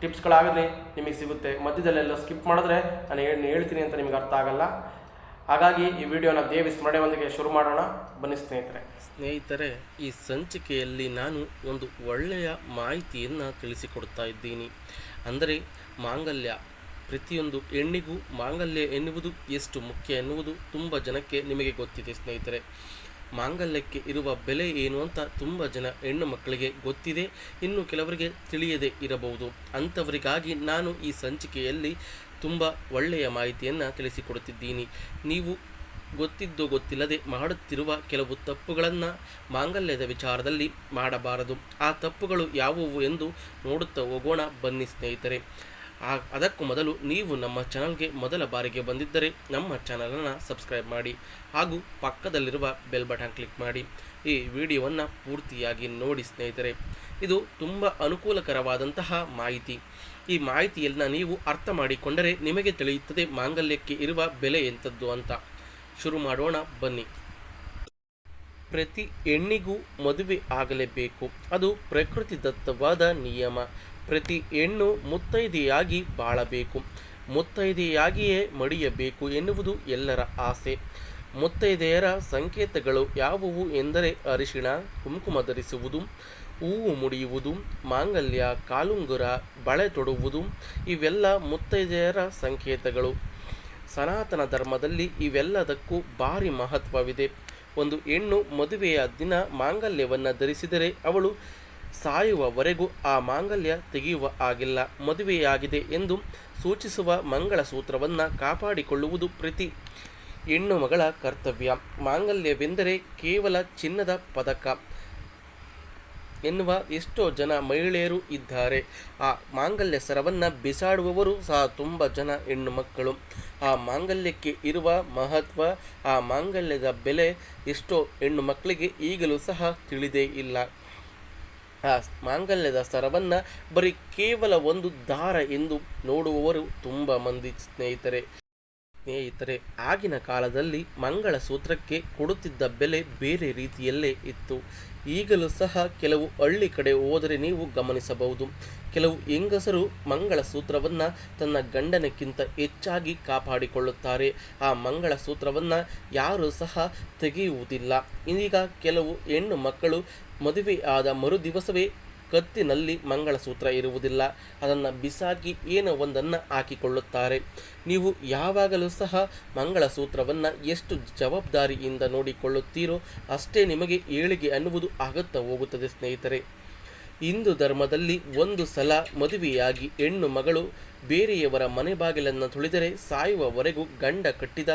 ಟಿಪ್ಸ್ಗಳಾಗಲಿ ನಿಮಗೆ ಸಿಗುತ್ತೆ. ಮಧ್ಯದಲ್ಲೆಲ್ಲ ಸ್ಕಿಪ್ ಮಾಡಿದ್ರೆ ನಾನು ಏನು ಹೇಳ್ತೀನಿ ಅಂತ ನಿಮಗೆ ಅರ್ಥ ಆಗಲ್ಲ. ಹಾಗಾಗಿ ಈ ವಿಡಿಯೋನ ದೇವಿ ಸ್ಮರಣೆಯೊಂದಿಗೆ ಶುರು ಮಾಡೋಣ. ಬನ್ನಿ ಸ್ನೇಹಿತರೆ. ಸ್ನೇಹಿತರೆ, ಈ ಸಂಚಿಕೆಯಲ್ಲಿ ನಾನು ಒಂದು ಒಳ್ಳೆಯ ಮಾಹಿತಿಯನ್ನು ತಿಳಿಸಿಕೊಡ್ತಾ ಇದ್ದೀನಿ. ಅಂದರೆ ಮಾಂಗಲ್ಯ. ಪ್ರತಿಯೊಂದು ಹೆಣ್ಣಿಗೂ ಮಾಂಗಲ್ಯ ಎನ್ನುವುದು ಎಷ್ಟು ಮುಖ್ಯ ಎನ್ನುವುದು ತುಂಬ ಜನಕ್ಕೆ ನಿಮಗೆ ಗೊತ್ತಿದೆ ಸ್ನೇಹಿತರೆ. ಮಾಂಗಲ್ಯಕ್ಕೆ ಇರುವ ಬೆಲೆ ಏನು ಅಂತ ತುಂಬ ಜನ ಹೆಣ್ಣು ಮಕ್ಕಳಿಗೆ ಗೊತ್ತಿದೆ, ಇನ್ನು ಕೆಲವರಿಗೆ ತಿಳಿಯದೇ ಇರಬಹುದು. ಅಂಥವರಿಗಾಗಿ ನಾನು ಈ ಸಂಚಿಕೆಯಲ್ಲಿ ತುಂಬ ಒಳ್ಳೆಯ ಮಾಹಿತಿಯನ್ನು ತಿಳಿಸಿಕೊಡುತ್ತಿದ್ದೀನಿ. ನೀವು ಗೊತ್ತಿದ್ದು ಗೊತ್ತಿಲ್ಲದೆ ಮಾಡುತ್ತಿರುವ ಕೆಲವು ತಪ್ಪುಗಳನ್ನು ಮಾಂಗಲ್ಯದ ವಿಚಾರದಲ್ಲಿ ಮಾಡಬಾರದು. ಆ ತಪ್ಪುಗಳು ಯಾವುವು ಎಂದು ನೋಡುತ್ತಾ ಹೋಗೋಣ, ಬನ್ನಿ ಸ್ನೇಹಿತರೆ. ಅದಕ್ಕೂ ಮೊದಲು ನೀವು ನಮ್ಮ ಚಾನಲ್ಗೆ ಮೊದಲ ಬಾರಿಗೆ ಬಂದಿದ್ದರೆ ನಮ್ಮ ಚಾನಲನ್ನು ಸಬ್ಸ್ಕ್ರೈಬ್ ಮಾಡಿ ಹಾಗೂ ಪಕ್ಕದಲ್ಲಿರುವ ಬೆಲ್ ಬಟನ್ ಕ್ಲಿಕ್ ಮಾಡಿ. ಈ ವಿಡಿಯೋವನ್ನು ಪೂರ್ತಿಯಾಗಿ ನೋಡಿ ಸ್ನೇಹಿತರೆ, ಇದು ತುಂಬ ಅನುಕೂಲಕರವಾದಂತಹ ಮಾಹಿತಿ. ಈ ಮಾಹಿತಿಯನ್ನು ನೀವು ಅರ್ಥ ಮಾಡಿಕೊಂಡರೆ ನಿಮಗೆ ತಿಳಿಯುತ್ತದೆ ಮಾಂಗಲ್ಯಕ್ಕೆ ಇರುವ ಬೆಲೆ ಎಂಥದ್ದು ಅಂತ. ಶುರು ಮಾಡೋಣ, ಬನ್ನಿ. ಪ್ರತಿ ಹೆಣ್ಣಿಗೂ ಮದುವೆ ಆಗಲೇಬೇಕು. ಅದು ಪ್ರಕೃತಿದತ್ತವಾದ ನಿಯಮ. ಪ್ರತಿ ಹೆಣ್ಣು ಮುತ್ತೈದೆಯಾಗಿ ಬಾಳಬೇಕು. ಮುತ್ತೈದೆಯಾಗಿಯೇ ಮಡಿಯಬೇಕು ಎನ್ನುವುದು ಎಲ್ಲರ ಆಸೆ. ಮುತ್ತೈದೆಯರ ಸಂಕೇತಗಳು ಯಾವುವು ಎಂದರೆ ಅರಿಶಿಣ, ಕುಂಕುಮ ಧರಿಸುವುದು, ಹೂವು ಮುಡಿಯುವುದು, ಮಾಂಗಲ್ಯ, ಕಾಲುಂಗುರ, ಬಳೆ ತೊಡುವುದು, ಇವೆಲ್ಲ ಮುತ್ತೈದೆಯರ ಸಂಕೇತಗಳು. ಸನಾತನ ಧರ್ಮದಲ್ಲಿ ಇವೆಲ್ಲದಕ್ಕೂ ಭಾರಿ ಮಹತ್ವವಿದೆ. ಒಂದು ಹೆಣ್ಣು ಮದುವೆಯ ದಿನ ಮಾಂಗಲ್ಯವನ್ನು ಧರಿಸಿದರೆ ಅವಳು ಸಾಯುವವರೆಗೂ ಆ ಮಾಂಗಲ್ಯ ತೆಗೆಯುವ ಆಗಿಲ್ಲ, ಮದುವೆಯಾಗಿದೆ ಎಂದು ಸೂಚಿಸುವ ಮಂಗಳ ಸೂತ್ರವನ್ನು ಕಾಪಾಡಿಕೊಳ್ಳುವುದು ಪ್ರತಿ. ಹೆಣ್ಣು ಮಗಳ ಕರ್ತವ್ಯ. ಮಾಂಗಲ್ಯವೆಂದರೆ ಕೇವಲ ಚಿನ್ನದ ಪದಕ ಎನ್ನುವ ಎಷ್ಟೋ ಜನ ಮಹಿಳೆಯರು ಇದ್ದಾರೆ. ಆ ಮಾಂಗಲ್ಯ ಸರವನ್ನು ಬಿಸಾಡುವವರು ಸಹ ತುಂಬ ಜನ ಹೆಣ್ಣು ಮಕ್ಕಳು. ಆ ಮಾಂಗಲ್ಯಕ್ಕೆ ಇರುವ ಮಹತ್ವ, ಆ ಮಾಂಗಲ್ಯದ ಬೆಲೆ ಎಷ್ಟೋ ಹೆಣ್ಣು ಮಕ್ಕಳಿಗೆ ಈಗಲೂ ಸಹ ತಿಳಿದೇ ಇಲ್ಲ. ಆ ಮಾಂಗಲ್ಯದ ಸ್ತರವನ್ನು ಬರೀ ಕೇವಲ ಒಂದು ದಾರ ಎಂದು ನೋಡುವವರು ತುಂಬ ಮಂದಿ ಸ್ನೇಹಿತರೆ. ಸ್ನೇಹಿತರೆ, ಆಗಿನ ಕಾಲದಲ್ಲಿ ಮಂಗಳ ಸೂತ್ರಕ್ಕೆ ಕೊಡುತ್ತಿದ್ದ ಬೆಲೆ ಬೇರೆ ರೀತಿಯಲ್ಲೇ ಇತ್ತು. ಈಗಲೂ ಸಹ ಕೆಲವು ಹಳ್ಳಿ ಕಡೆ ಹೋದರೆ ನೀವು ಗಮನಿಸಬಹುದು. ಕೆಲವು ಹೆಂಗಸರು ಮಂಗಳ ಮಂಗಳಸೂತ್ರವನ್ನು ತನ್ನ ಗಂಡನಕ್ಕಿಂತ ಹೆಚ್ಚಾಗಿ ಕಾಪಾಡಿಕೊಳ್ಳುತ್ತಾರೆ. ಆ ಮಂಗಳ ಸೂತ್ರವನ್ನು ಯಾರೂ ಸಹ ತೆಗೆಯುವುದಿಲ್ಲ. ಇದೀಗ ಕೆಲವು ಹೆಣ್ಣು ಮಕ್ಕಳು ಮದುವೆ ಆದ ಮರು ದಿವಸವೇ ಕತ್ತಿನಲ್ಲಿ ಮಂಗಳಸೂತ್ರ ಇರುವುದಿಲ್ಲ. ಅದನ್ನು ಬಿಸಾಕಿ ಏನೋ ಒಂದನ್ನು ಹಾಕಿಕೊಳ್ಳುತ್ತಾರೆ. ನೀವು ಯಾವಾಗಲೂ ಸಹ ಮಂಗಳಸೂತ್ರವನ್ನು ಎಷ್ಟು ಜವಾಬ್ದಾರಿಯಿಂದ ನೋಡಿಕೊಳ್ಳುತ್ತೀರೋ ಅಷ್ಟೇ ನಿಮಗೆ ಏಳಿಗೆ ಅನ್ನುವುದು ಆಗುತ್ತಾ ಹೋಗುತ್ತದೆ ಸ್ನೇಹಿತರೆ. ಹಿಂದೂ ಧರ್ಮದಲ್ಲಿ ಒಂದು ಸಲ ಮದುವೆಯಾಗಿ ಹೆಣ್ಣು ಮಗಳು ಬೇರೆಯವರ ಮನೆ ಬಾಗಿಲನ್ನು ತುಳಿದರೆ ಸಾಯುವವರೆಗೂ ಗಂಡ ಕಟ್ಟಿದ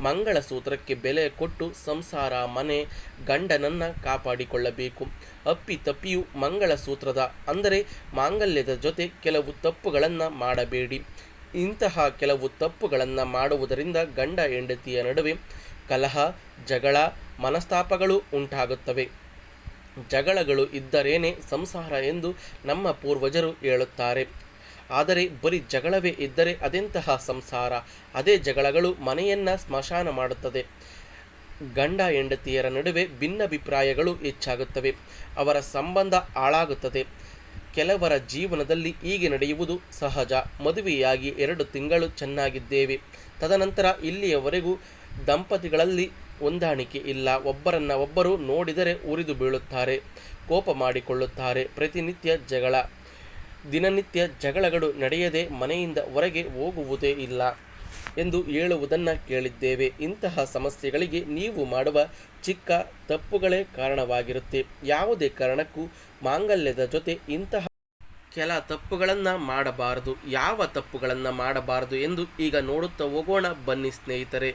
ಮಂಗಳಸೂತ್ರಕ್ಕೆ ಬೆಲೆ ಕೊಟ್ಟು ಸಂಸಾರ, ಮನೆ, ಗಂಡನನ್ನು ಕಾಪಾಡಿಕೊಳ್ಳಬೇಕು. ಅಪ್ಪಿ ತಪ್ಪಿಯು ಮಂಗಳಸೂತ್ರದ, ಅಂದರೆ ಮಾಂಗಲ್ಯದ ಜೊತೆ ಕೆಲವು ತಪ್ಪುಗಳನ್ನು ಮಾಡಬೇಡಿ. ಇಂತಹ ಕೆಲವು ತಪ್ಪುಗಳನ್ನು ಮಾಡುವುದರಿಂದ ಗಂಡ ಹೆಂಡತಿಯ ನಡುವೆ ಕಲಹ, ಜಗಳ, ಮನಸ್ತಾಪಗಳು ಉಂಟಾಗುತ್ತವೆ. ಜಗಳಗಳು ಇದ್ದರೇನೆ ಸಂಸಾರ ಎಂದು ನಮ್ಮ ಪೂರ್ವಜರು ಹೇಳುತ್ತಾರೆ. ಆದರೆ ಬರೀ ಜಗಳವೇ ಇದ್ದರೆ ಅದೆಂತಹ ಸಂಸಾರ? ಅದೇ ಜಗಳಗಳು ಮನೆಯನ್ನು ಸ್ಮಶಾನ ಮಾಡುತ್ತದೆ. ಗಂಡ ಹೆಂಡತಿಯರ ನಡುವೆ ಭಿನ್ನಾಭಿಪ್ರಾಯಗಳು ಹೆಚ್ಚಾಗುತ್ತವೆ. ಅವರ ಸಂಬಂಧ ಹಾಳಾಗುತ್ತದೆ. ಕೆಲವರ ಜೀವನದಲ್ಲಿ ಹೀಗೆ ನಡೆಯುವುದು ಸಹಜ. ಮದುವೆಯಾಗಿ ಎರಡು ತಿಂಗಳು ಚೆನ್ನಾಗಿದ್ದೇವೆ. ತದನಂತರ ಇಲ್ಲಿಯವರೆಗೂ ದಂಪತಿಗಳಲ್ಲಿ ಹೊಂದಾಣಿಕೆ ಇಲ್ಲ. ಒಬ್ಬರನ್ನ ಒಬ್ಬರು ನೋಡಿದರೆ ಉರಿದು ಬೀಳುತ್ತಾರೆ, ಕೋಪ ಮಾಡಿಕೊಳ್ಳುತ್ತಾರೆ. ಪ್ರತಿನಿತ್ಯ ಜಗಳ, ದಿನನಿತ್ಯ ಜಗಳಗಳು ನಡೆಯದೆ ಮನೆಯಿಂದ ಹೊರಗೆ ಹೋಗುವುದೇ ಇಲ್ಲ ಎಂದು ಹೇಳುವುದನ್ನು ಕೇಳಿದ್ದೇವೆ. ಇಂತಹ ಸಮಸ್ಯೆಗಳಿಗೆ ನೀವು ಮಾಡುವ ಚಿಕ್ಕ ತಪ್ಪುಗಳೇ ಕಾರಣವಾಗಿರುತ್ತೆ. ಯಾವುದೇ ಕಾರಣಕ್ಕೂ ಮಾಂಗಲ್ಯದ ಜೊತೆ ಇಂತಹ ಕೆಲ ತಪ್ಪುಗಳನ್ನು ಮಾಡಬಾರದು. ಯಾವ ತಪ್ಪುಗಳನ್ನು ಮಾಡಬಾರದು ಎಂದು ಈಗ ನೋಡುತ್ತಾ ಹೋಗೋಣ ಬನ್ನಿ ಸ್ನೇಹಿತರೆ.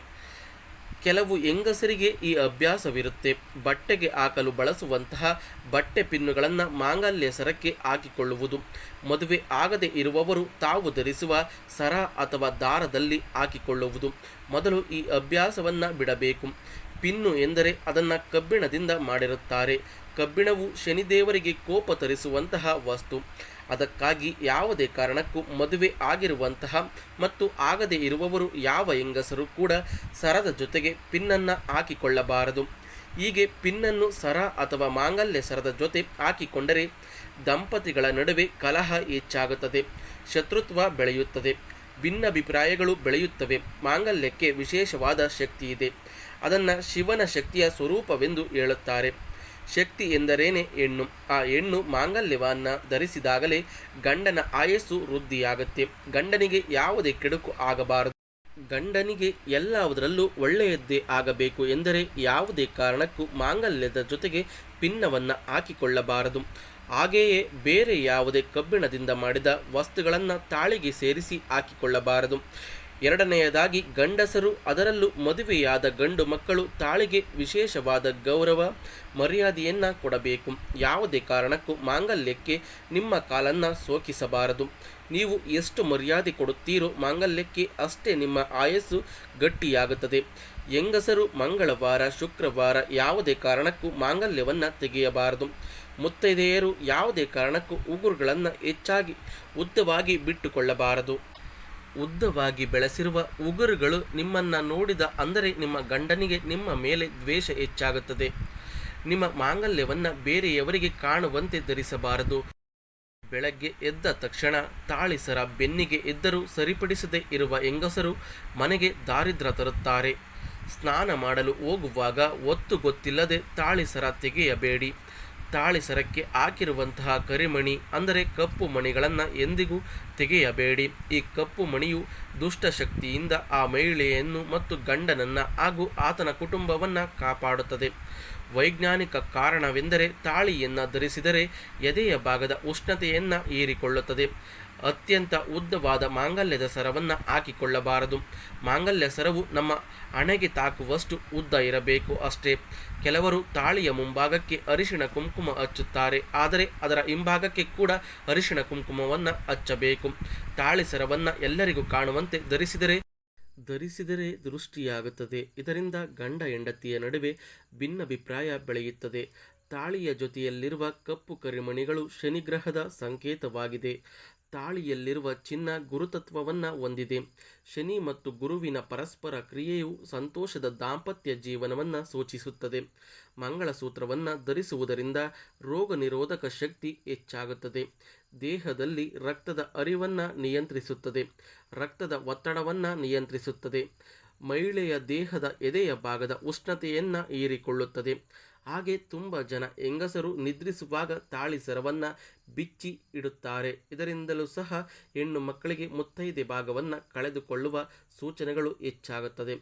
ಕೆಲವು ಹೆಂಗಸರಿಗೆ ಈ ಅಭ್ಯಾಸವಿರುತ್ತೆ. ಬಟ್ಟೆಗೆ ಹಾಕಲು ಬಳಸುವಂತಹ ಬಟ್ಟೆ ಪಿನ್ನುಗಳನ್ನು ಮಾಂಗಲ್ಯ ಸರಕ್ಕೆ ಹಾಕಿಕೊಳ್ಳುವುದು. ಮದುವೆ ಆಗದೆ ಇರುವವರು ತಾವು ಧರಿಸುವ ಸರ ಅಥವಾ ದಾರದಲ್ಲಿ ಹಾಕಿಕೊಳ್ಳುವುದು. ಮೊದಲು ಈ ಅಭ್ಯಾಸವನ್ನು ಬಿಡಬೇಕು. ಪಿನ್ನು ಎಂದರೆ ಅದನ್ನು ಕಬ್ಬಿಣದಿಂದ ಮಾಡಿರುತ್ತಾರೆ. ಕಬ್ಬಿಣವು ಶನಿದೇವರಿಗೆ ಕೋಪ ತರಿಸುವಂತಹ ವಸ್ತು. ಅದಕ್ಕಾಗಿ ಯಾವುದೇ ಕಾರಣಕ್ಕೂ ಮದುವೆ ಆಗಿರುವಂತಹ ಮತ್ತು ಆಗದೇ ಇರುವವರು ಯಾವ ಹೆಂಗಸರು ಕೂಡ ಸರದ ಜೊತೆಗೆ ಪಿನ್ನನ್ನು ಹಾಕಿಕೊಳ್ಳಬಾರದು. ಹೀಗೆ ಪಿನ್ನನ್ನು ಸರ ಅಥವಾ ಮಾಂಗಲ್ಯ ಸರದ ಜೊತೆ ಹಾಕಿಕೊಂಡರೆ ದಂಪತಿಗಳ ನಡುವೆ ಕಲಹ ಹೆಚ್ಚಾಗುತ್ತದೆ. ಶತ್ರುತ್ವ ಬೆಳೆಯುತ್ತದೆ. ಭಿನ್ನಾಭಿಪ್ರಾಯಗಳು ಬೆಳೆಯುತ್ತವೆ. ಮಾಂಗಲ್ಯಕ್ಕೆ ವಿಶೇಷವಾದ ಶಕ್ತಿ ಇದೆ. ಅದನ್ನು ಶಿವನ ಶಕ್ತಿಯ ಸ್ವರೂಪವೆಂದು ಹೇಳುತ್ತಾರೆ. ಶಕ್ತಿ ಎಂದರೇನೆ ಹೆಣ್ಣು? ಆ ಹೆಣ್ಣು ಮಾಂಗಲ್ಯವನ್ನು ಧರಿಸಿದಾಗಲೇ ಗಂಡನ ಆಯಸ್ಸು ವೃದ್ಧಿಯಾಗುತ್ತೆ. ಗಂಡನಿಗೆ ಯಾವುದೇ ಕೆಡುಕು ಆಗಬಾರದು. ಗಂಡನಿಗೆ ಎಲ್ಲವುದರಲ್ಲೂ ಒಳ್ಳೆಯದ್ದೇ ಆಗಬೇಕು ಎಂದರೆ ಯಾವುದೇ ಕಾರಣಕ್ಕೂ ಮಾಂಗಲ್ಯದ ಜೊತೆಗೆ ಪಿನ್ನವನ್ನು ಹಾಕಿಕೊಳ್ಳಬಾರದು. ಹಾಗೆಯೇ ಬೇರೆ ಯಾವುದೇ ಕಬ್ಬಿಣದಿಂದ ಮಾಡಿದ ವಸ್ತುಗಳನ್ನು ತಾಳಿಗೆ ಸೇರಿಸಿ ಹಾಕಿಕೊಳ್ಳಬಾರದು. ಎರಡನೆಯದಾಗಿ, ಗಂಡಸರು ಅದರಲ್ಲೂ ಮದುವೆಯಾದ ಗಂಡು ಮಕ್ಕಳು ತಾಳಿಗೆ ವಿಶೇಷವಾದ ಗೌರವ, ಮರ್ಯಾದೆಯನ್ನು ಕೊಡಬೇಕು. ಯಾವುದೇ ಕಾರಣಕ್ಕೂ ಮಾಂಗಲ್ಯಕ್ಕೆ ನಿಮ್ಮ ಕಾಲನ್ನು ಸೋಕಿಸಬಾರದು. ನೀವು ಎಷ್ಟು ಮರ್ಯಾದೆ ಕೊಡುತ್ತೀರೋ ಮಾಂಗಲ್ಯಕ್ಕೆ ಅಷ್ಟೇ ನಿಮ್ಮ ಆಯಸ್ಸು ಗಟ್ಟಿಯಾಗುತ್ತದೆ. ಹೆಂಗಸರು ಮಂಗಳವಾರ, ಶುಕ್ರವಾರ ಯಾವುದೇ ಕಾರಣಕ್ಕೂ ಮಾಂಗಲ್ಯವನ್ನು ತೆಗೆಯಬಾರದು. ಮುತ್ತೈದೆಯರು ಯಾವುದೇ ಕಾರಣಕ್ಕೂ ಉಗುರುಗಳನ್ನು ಹೆಚ್ಚಾಗಿ ಉದ್ದವಾಗಿ ಬಿಟ್ಟುಕೊಳ್ಳಬಾರದು. ಉದ್ದವಾಗಿ ಬೆಳೆಸಿರುವ ಉಗುರುಗಳು ನಿಮ್ಮನ್ನು ನೋಡಿದ ಅಂದರೆ ನಿಮ್ಮ ಗಂಡನಿಗೆ ನಿಮ್ಮ ಮೇಲೆ ದ್ವೇಷ ಹೆಚ್ಚಾಗುತ್ತದೆ. ನಿಮ್ಮ ಮಾಂಗಲ್ಯವನ್ನು ಬೇರೆಯವರಿಗೆ ಕಾಣುವಂತೆ ಧರಿಸಬಾರದು. ಬೆಳಗ್ಗೆ ಎದ್ದ ತಕ್ಷಣ ತಾಳಿಸರ ಬೆನ್ನಿಗೆ ಎದ್ದರೂ ಸರಿಪಡಿಸದೇ ಇರುವ ಹೆಂಗಸರು ಮನೆಗೆ ದಾರಿದ್ರ ತರುತ್ತಾರೆ. ಸ್ನಾನ ಮಾಡಲು ಹೋಗುವಾಗ ಒತ್ತು ಗೊತ್ತಿಲ್ಲದೆ ತಾಳಿಸರ ತೆಗೆಯಬೇಡಿ. ತಾಳಿಸರಕ್ಕೆ ಹಾಕಿರುವಂತಹ ಕರಿಮಣಿ, ಅಂದರೆ ಕಪ್ಪು ಮಣಿಗಳನ್ನು ಎಂದಿಗೂ ತೆಗೆಯಬೇಡಿ. ಈ ಕಪ್ಪು ಮಣಿಯು ದುಷ್ಟಶಕ್ತಿಯಿಂದ ಆ ಮಹಿಳೆಯನ್ನು ಮತ್ತು ಗಂಡನನ್ನು ಹಾಗೂ ಆತನ ಕುಟುಂಬವನ್ನು ಕಾಪಾಡುತ್ತದೆ. ವೈಜ್ಞಾನಿಕ ಕಾರಣವೆಂದರೆ ತಾಳಿಯನ್ನು ಧರಿಸಿದರೆ ಎದೆಯ ಭಾಗದ ಉಷ್ಣತೆಯನ್ನು ಹೀರಿಕೊಳ್ಳುತ್ತದೆ ಅತ್ಯಂತ ಉದ್ದವಾದ ಮಾಂಗಲ್ಯದ ಸರವನ್ನು ಹಾಕಿಕೊಳ್ಳಬಾರದು. ಮಾಂಗಲ್ಯ ಸರವು ನಮ್ಮ ಹಣೆಗೆ ತಾಕುವಷ್ಟು ಉದ್ದ ಇರಬೇಕು ಅಷ್ಟೇ. ಕೆಲವರು ತಾಳಿಯ ಮುಂಭಾಗಕ್ಕೆ ಅರಿಶಿಣ ಕುಂಕುಮ ಹಚ್ಚುತ್ತಾರೆ. ಆದರೆ ಅದರ ಹಿಂಭಾಗಕ್ಕೆ ಕೂಡ ಅರಿಶಿಣ ಕುಂಕುಮವನ್ನು ಹಚ್ಚಬೇಕು. ತಾಳಿ ಸರವನ್ನು ಎಲ್ಲರಿಗೂ ಕಾಣುವಂತೆ ಧರಿಸಿದರೆ ಧರಿಸಿದರೆ ದೃಷ್ಟಿಯಾಗುತ್ತದೆ. ಇದರಿಂದ ಗಂಡ ಹೆಂಡತಿಯ ನಡುವೆ ಭಿನ್ನಾಭಿಪ್ರಾಯ ಬೆಳೆಯುತ್ತದೆ. ತಾಳಿಯ ಜೊತೆಯಲ್ಲಿರುವ ಕಪ್ಪು ಕರಿಮಣಿಗಳು ಶನಿಗ್ರಹದ ಸಂಕೇತವಾಗಿದೆ. ತಾಳಿಯಲ್ಲಿರುವ ಚಿನ್ನ ಗುರುತತ್ವವನ್ನು ಹೊಂದಿದೆ. ಶನಿ ಮತ್ತು ಗುರುವಿನ ಪರಸ್ಪರ ಕ್ರಿಯೆಯು ಸಂತೋಷದ ದಾಂಪತ್ಯ ಜೀವನವನ್ನು ಸೂಚಿಸುತ್ತದೆ. ಮಂಗಳಸೂತ್ರವನ್ನು ಧರಿಸುವುದರಿಂದ ರೋಗ ನಿರೋಧಕ ಶಕ್ತಿ ಹೆಚ್ಚಾಗುತ್ತದೆ. ದೇಹದಲ್ಲಿ ರಕ್ತದ ಅರಿವನ್ನು ನಿಯಂತ್ರಿಸುತ್ತದೆ. ರಕ್ತದ ಒತ್ತಡವನ್ನು ನಿಯಂತ್ರಿಸುತ್ತದೆ. ಮಹಿಳೆಯ ದೇಹದ ಎದೆಯ ಭಾಗದ ಉಷ್ಣತೆಯನ್ನು ಹೀರಿಕೊಳ್ಳುತ್ತದೆ. ಹಾಗೆ ತುಂಬ ಜನ ಹೆಂಗಸರು ನಿದ್ರಿಸುವಾಗ ತಾಳಿ ಸರವನ್ನು ಬಿಚ್ಚಿ ಇಡುತ್ತಾರೆ. ಇದರಿಂದಲೂ ಸಹ ಹೆಣ್ಣು ಮಕ್ಕಳಿಗೆ ಮುತ್ತೈದೆ ಭಾಗವನ್ನು ಕಳೆದುಕೊಳ್ಳುವ ಸೂಚನೆಗಳು ಹೆಚ್ಚಾಗುತ್ತದೆ.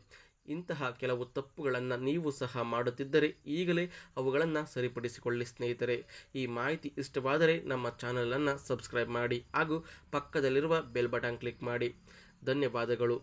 ಇಂತಹ ಕೆಲವು ತಪ್ಪುಗಳನ್ನು ನೀವು ಸಹ ಮಾಡುತ್ತಿದ್ದರೆ ಈಗಲೇ ಅವುಗಳನ್ನು ಸರಿಪಡಿಸಿಕೊಳ್ಳಿ ಸ್ನೇಹಿತರೆ. ಈ ಮಾಹಿತಿ ಇಷ್ಟವಾದರೆ ನಮ್ಮ ಚಾನಲನ್ನು ಸಬ್ಸ್ಕ್ರೈಬ್ ಮಾಡಿ ಹಾಗೂ ಪಕ್ಕದಲ್ಲಿರುವ ಬೆಲ್ ಬಟನ್ ಕ್ಲಿಕ್ ಮಾಡಿ. ಧನ್ಯವಾದಗಳು.